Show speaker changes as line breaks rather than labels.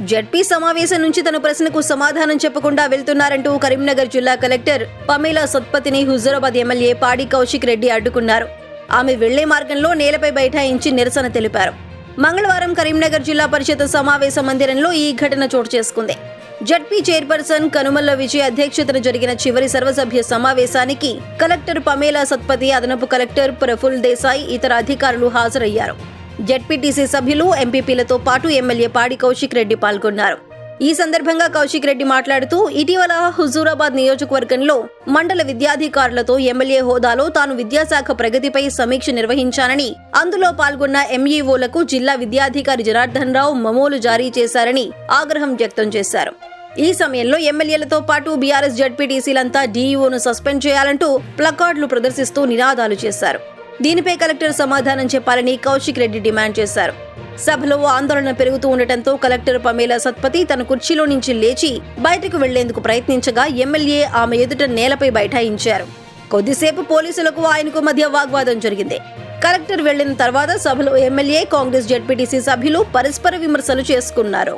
ZP సమావేశం నుంచి తన ప్రశ్నకు సమాధానం చెప్పకుండా వెళ్తున్నారంటూ కరీంనగర్ జిల్లా కలెక్టర్ పమేలా సత్పతిని హుజూరాబాద్ ఎమ్మెల్యే పాడి కౌశిక్ రెడ్డి అడ్డుకున్నారు. ఆమె వెళ్ళే మార్గంలో నేలపై బైఠాయించి నిరసన తెలిపారు. మంగళవారం కరీంనగర్ జిల్లా పరిషత్ సమావేశ మందిరంలో ఈ ఘటన చోటు చేసుకుంది. జడ్పీ చైర్పర్సన్ కనుమల్ల విజయ్ అధ్యక్షతన జరిగిన చివరి సర్వసభ్య సమావేశానికి కలెక్టర్ పమేలా సత్పతి అదనపు కలెక్టర్ ప్రఫుల్ దేశాయ్ ఇతర అధికారులు హాజరయ్యారు. జడ్పీటీసీ సభ్యులు ఎంపీపీలతో పాటు ఎమ్మెల్యే పాడి కౌశిక్ రెడ్డి పాల్గొన్నారు. ఈ సందర్భంగా కౌశిక్ రెడ్డి మాట్లాడుతూ ఇటీవల హుజూరాబాద్ నియోజకవర్గంలో మండల విద్యాధికారులతో ఎమ్మెల్యే హోదాలో తాను విద్యాశాఖ ప్రగతిపై సమీక్ష నిర్వహించానని అందులో పాల్గొన్న ఎంఈఓలకు జిల్లా విద్యాధికారి జనార్దన్ రావు మమోలు జారీ చేశారని ఆగ్రహం వ్యక్తం చేశారు. ఈ సమయంలో ఎమ్మెల్యేలతో పాటు బీఆర్ఎస్ జడ్పీటీసీలంతా డీఈఓను సస్పెండ్ చేయాలంటూ ప్లకార్డులు ప్రదర్శిస్తూ నినాదాలు చేశారు. దీనిపై కలెక్టర్ సమాధానం చెప్పాలని కౌశిక్ రెడ్డి డిమాండ్ చేశారు. సభలో ఆందోళన పెరుగుతూ ఉండటంతో కలెక్టర్ పమేలా సత్పతి తన కుర్చీలో నుంచి లేచి బయటకు వెళ్ళేందుకు ప్రయత్నించగా ఎమ్మెల్యే ఆమె ఎదుట నేలపై బైఠాయించారు. కొద్దిసేపు పోలీసులకు ఆయనకు మధ్య వాగ్వాదం జరిగింది. కలెక్టర్ వెళ్ళిన తర్వాత సభలో ఎమ్మెల్యే కాంగ్రెస్ జడ్పీటీసీ సభ్యులు పరస్పర విమర్శలు చేసుకున్నారు.